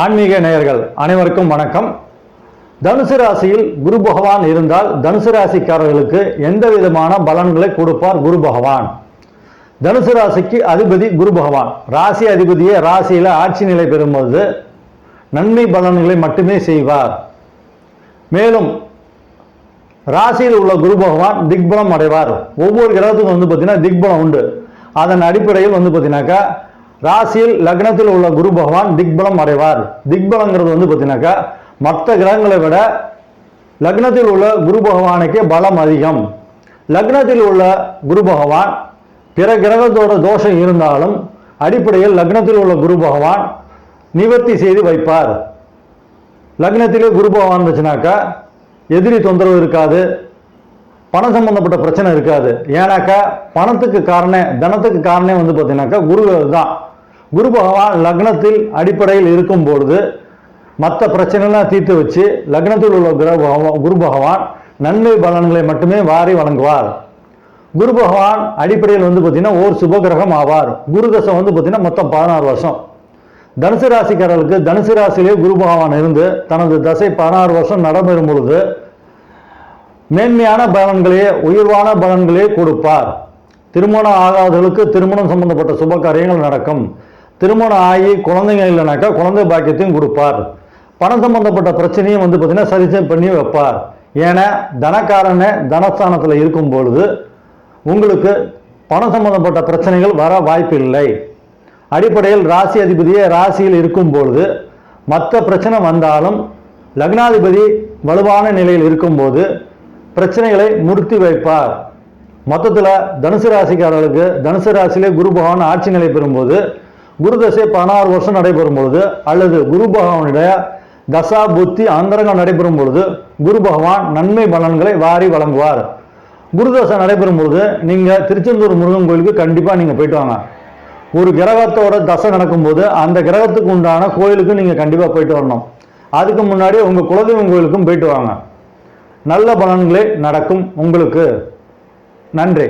ஆன்மீக நேயர்கள் அனைவருக்கும் வணக்கம். தனுசு ராசியில் குரு பகவான் இருந்தால் தனுசு ராசிக்காரர்களுக்கு எந்த விதமான பலன்களை கொடுப்பார் குரு பகவான்? தனுசு ராசிக்கு அதிபதி குரு பகவான். ராசி அதிபதியே ராசியில் ஆட்சி நிலை பெறும்போது நன்மை பலன்களை மட்டுமே செய்வார். மேலும் ராசியில் உள்ள குரு பகவான் திக்பலம் அடைவார். ஒவ்வொரு கிரகத்துக்கும் வந்து பார்த்தீங்கன்னா திக்பலம் உண்டு. அதன் அடிப்படையில் வந்து பார்த்தீங்கன்னாக்கா ராசியில் லக்னத்தில் உள்ள குரு பகவான் திக்பலம் அடைவார். திக்பலங்கிறது வந்து பார்த்தீங்கன்னாக்கா மற்ற கிரகங்களை விட லக்னத்தில் உள்ள குரு பகவானுக்கே பலம் அதிகம். லக்னத்தில் உள்ள குரு பகவான் பிற கிரகத்தோட தோஷம் இருந்தாலும் அடிப்படையில் லக்னத்தில் உள்ள குரு பகவான் நிவர்த்தி செய்து வைப்பார். லக்னத்திலே குரு பகவான் இருந்துச்சுனாக்கா எதிரி தொந்தரவு இருக்காது பணம் சம்பந்தப்பட்ட பிரச்சனை இருக்காது. ஏன்னாக்கா பணத்துக்கு காரணம் தனத்துக்கு காரணம் வந்து பார்த்தீங்கன்னாக்கா குரு தான் குரு பகவான் லக்னத்தில் அடிப்படையில் இருக்கும் பொழுது மற்ற பிரச்சனைலாம் தீர்த்து வச்சு லக்னத்தில் உள்ள கிரக பகவான் குரு பகவான் நன்மை பலன்களை மட்டுமே வாரி வழங்குவார். குரு பகவான் அடிப்படையில் வந்து பார்த்தீங்கன்னா ஓர் சுபகிரகம் ஆவார். குரு தசம் வந்து பார்த்தீங்கன்னா மொத்தம் பதினாறு வருஷம். தனுசு ராசிக்காரர்களுக்கு தனுசு ராசியிலே குரு பகவான் இருந்து தனது தசை பதினாறு வருஷம் நடைபெறும் பொழுது மேன்மையான பலன்களே உயர்வான பலன்களே கொடுப்பார். திருமணம் ஆகாதவர்களுக்கு திருமணம் சம்பந்தப்பட்ட சுப காரியங்கள் நடக்கும். திருமணம் ஆகி குழந்தைங்க இல்லைனாக்கா குழந்தை பாக்கியத்தையும் கொடுப்பார். பணம் சம்பந்தப்பட்ட பிரச்சனையும் வந்து பார்த்தீங்கன்னா சரிசம் பண்ணி வைப்பார். ஏன்னா தனக்காரனே தனஸ்தானத்தில் இருக்கும் பொழுது உங்களுக்கு பணம் சம்பந்தப்பட்ட பிரச்சனைகள் வர வாய்ப்பில்லை. அடிப்படையில் ராசி அதிபதியே ராசியில் இருக்கும் பொழுது மற்ற பிரச்சனை வந்தாலும் லக்னாதிபதி வலுவான நிலையில் இருக்கும்போது பிரச்சனைகளை முடித்து வைப்பார். மொத்தத்தில் தனுசு ராசிக்காரர்களுக்கு தனுசு ராசியிலே குரு பகவான் ஆட்சி நிலை பெறும்போது குரு தசை பதினாறு வருஷம் நடைபெறும் பொழுது அல்லது குரு பகவானுடைய தசா புத்தி அந்தரங்கம் நடைபெறும் பொழுது குரு பகவான் நன்மை பலன்களை வாரி வழங்குவார். குரு தசை நடைபெறும் பொழுது நீங்கள் திருச்செந்தூர் முருகன் கோயிலுக்கு கண்டிப்பாக நீங்கள் போயிட்டு வாங்க. ஒரு கிரகத்தோட தசை நடக்கும்போது அந்த கிரகத்துக்கு உண்டான கோயிலுக்கு நீங்கள் கண்டிப்பாக போயிட்டு வரணும். அதுக்கு முன்னாடி உங்கள் குலதெய்வம் கோயிலுக்கும் போயிட்டு வாங்க. நல்ல பலன்களே நடக்கும் உங்களுக்கு. நன்றி.